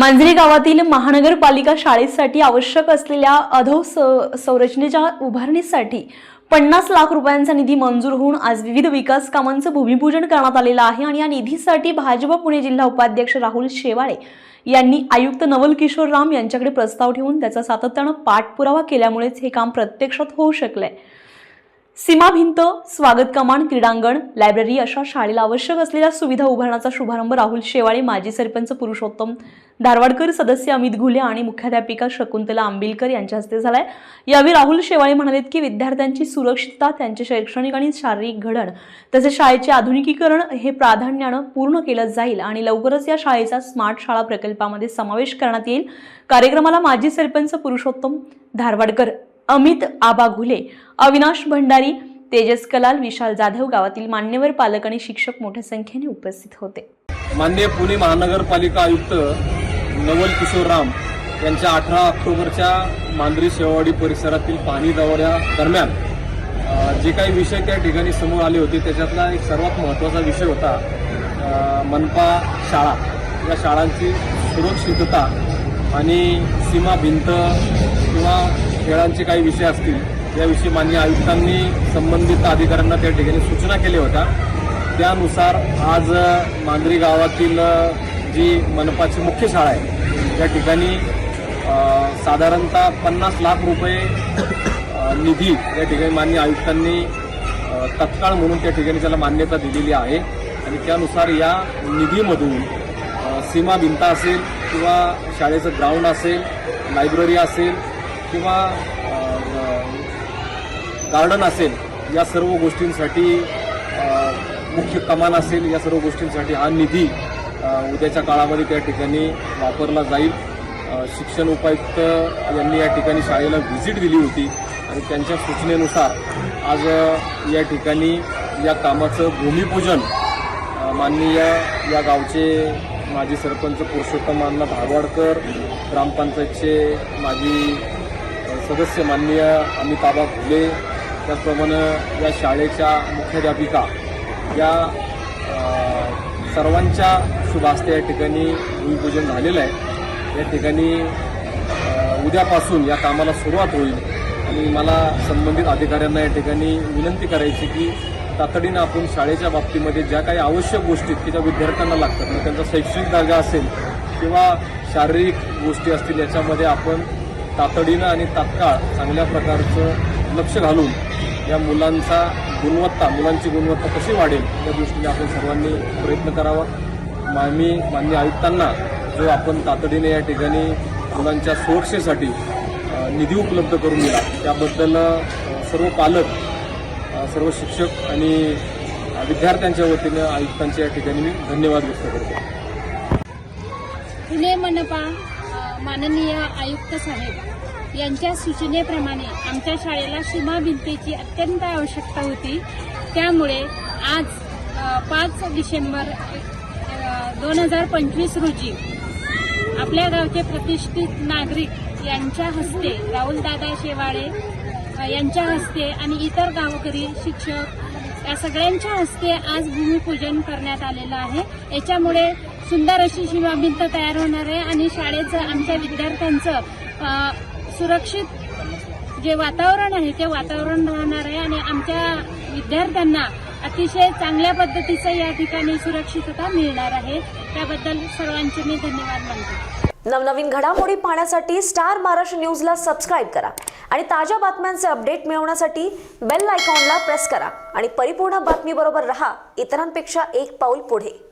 मांजरी गावातील महानगरपालिका शाळेसाठी आवश्यक असलेल्या अधो स- संरचनेच्या उभारणीसाठी पन्नास लाख रुपयांचा निधी मंजूर होऊन आज विविध विकास कामांचं भूमिपूजन करण्यात आलेलं आहे. आणि या निधीसाठी भाजप पुणे जिल्हा उपाध्यक्ष राहुल शेवाळे यांनी आयुक्त नवल किशोर राम यांच्याकडे प्रस्ताव ठेवून त्याचा सातत्यानं पाठपुरावा केल्यामुळेच हे काम प्रत्यक्षात होऊ शकलंय. सीमाभिंत स्वागत कमान क्रीडांगण लायब्ररी अशा शाळेला आवश्यक असलेल्या सुविधा उभारण्याचा शुभारंभ राहुल शेवाळे माजी सरपंच पुरुषोत्तम धारवाडकर सदस्य अमित घुले आणि मुख्याध्यापिका शकुंतला आंबिलकर यांच्या हस्ते झालाय. यावेळी राहुल शेवाळे म्हणालेत की विद्यार्थ्यांची सुरक्षितता त्यांचे शैक्षणिक आणि शारीरिक घडण तसेच शाळेचे आधुनिकीकरण हे प्राधान्यानं पूर्ण केलं जाईल आणि लवकरच या शाळेचा स्मार्ट शाळा प्रकल्पामध्ये समावेश करण्यात येईल. कार्यक्रमाला माजी सरपंच पुरुषोत्तम धारवाडकर अमित आबा घुले अविनाश भंडारी तेजस कलाल विशाल जाधव गावातील मान्यवर पालक आणि शिक्षक मोठ्या संख्येने उपस्थित होते. मान्य पुणे महानगरपालिका आयुक्त नवल किशोर राम यांच्या अठरा ऑक्टोबरच्या मांजरी शेवाडी परिसरातील पाणी दौऱ्या दरम्यान जे काही विषय त्या ठिकाणी समोर आले होते त्याच्यातला एक सर्वात महत्त्वाचा विषय होता मनपा शाळा. या शाळांची सुरक्षितता आणि सीमा भिंत किंवा खेळांचे काही विषय असतील याविषयी मान्य आयुक्तांनी संबंधित अधिकाऱ्यांना त्या ठिकाणी सूचना केल्या होत्या. त्यानुसार आज मांजरी गावातील जी मनपाची मुख्य शाळा आहे त्या ठिकाणी साधारणतः पन्नास लाख रुपये निधी या ठिकाणी मान्य आयुक्तांनी तत्काळ म्हणून त्या ठिकाणी त्याला मान्यता दिलेली आहे. आणि त्यानुसार या निधीमधून सीमा भिंत असेल किंवा शाळेचं ग्राउंड असेल लायब्ररी असेल किंवा गार्डन असेल या सर्व गोष्टींसाठी मुख्य कमान असेल या सर्व गोष्टींसाठी हा निधी उद्याच्या काळामध्ये त्या ठिकाणी वापरला जाईल. शिक्षण उपायुक्त यांनी या ठिकाणी शाळेला व्हिजिट दिली होती आणि त्यांच्या सूचनेनुसार आज या ठिकाणी या कामाचं भूमिपूजन माननीय या गावचे माजी सरपंच पुरुषोत्तमांना धारवाडकर ग्रामपंचायतचे माजी सदस्य माननीय अमित फुले त्याचप्रमाणे या शाळेच्या मुख्याध्यापिका या सर्वांच्या शुभ या ठिकाणी भूमिपूजन झालेलं आहे. या ठिकाणी उद्यापासून या कामाला सुरुवात होईल. आणि मला संबंधित अधिकाऱ्यांना या ठिकाणी विनंती करायची की तातडीनं आपण शाळेच्या बाबतीमध्ये ज्या काही आवश्यक गोष्टी आहेत की ज्या विद्यार्थ्यांना लागतात मग त्यांचा शैक्षणिक दर्जा असेल किंवा शारीरिक गोष्टी असतील याच्यामध्ये आपण तातडीनं आणि तात्काळ चांगल्या प्रकारचं लक्ष घालून या मुलांचा गुणवत्ता मुलांची गुणवत्ता कशी वाढेल या दृष्टीने आपण सर्वांनी प्रयत्न करावा. मामी मान्य आयुक्तांना जो आपण तातडीने या ठिकाणी मुलांच्या सुरक्षेसाठी निधी उपलब्ध करून दिला त्याबद्दल सर्व पालक सर्व शिक्षक आणि विद्यार्थ्यांच्या वतीनं आयुक्तांच्या या ठिकाणी मी धन्यवाद व्यक्त करतो. मनपा. माननीय आयुक्त साहेब यांच्या सूचनेप्रमाणे आमच्या शाळेला सीमा भिंतीची अत्यंत आवश्यकता होती. त्यामुळे आज पाच डिसेंबर दोन हजार पंचवीस रोजी आपल्या गावचे प्रतिष्ठित नागरिक यांच्या हस्ते राहुलदादा शेवाळे यांच्या हस्ते आणि इतर गावकरी शिक्षक या सगळ्यांच्या हस्ते आज भूमिपूजन करण्यात आलेलं आहे. याच्यामुळे सुंदर अशी शिवाभिंत तयार होणार आहे आणि शाळेचं आमच्या विद्यार्थ्यांचं सुरक्षित जे वातावरण आहे ते वातावरण राहणार आहे आणि आमच्या विद्यार्थ्यांना अतिशय चांगल्या पद्धतीचं या ठिकाणी सुरक्षितता मिळणार आहे. त्याबद्दल सर्वांचे मी धन्यवाद मानते. नवनवीन घडामोडी पाहण्यासाठी स्टार महाराष्ट्र न्यूजला सबस्क्राईब करा आणि ताज्या बातम्यांचे अपडेट मिळवण्यासाठी बेल आयकॉनला प्रेस करा. आणि परिपूर्ण बातमीबरोबर रहा इतरांपेक्षा एक पाऊल पुढे.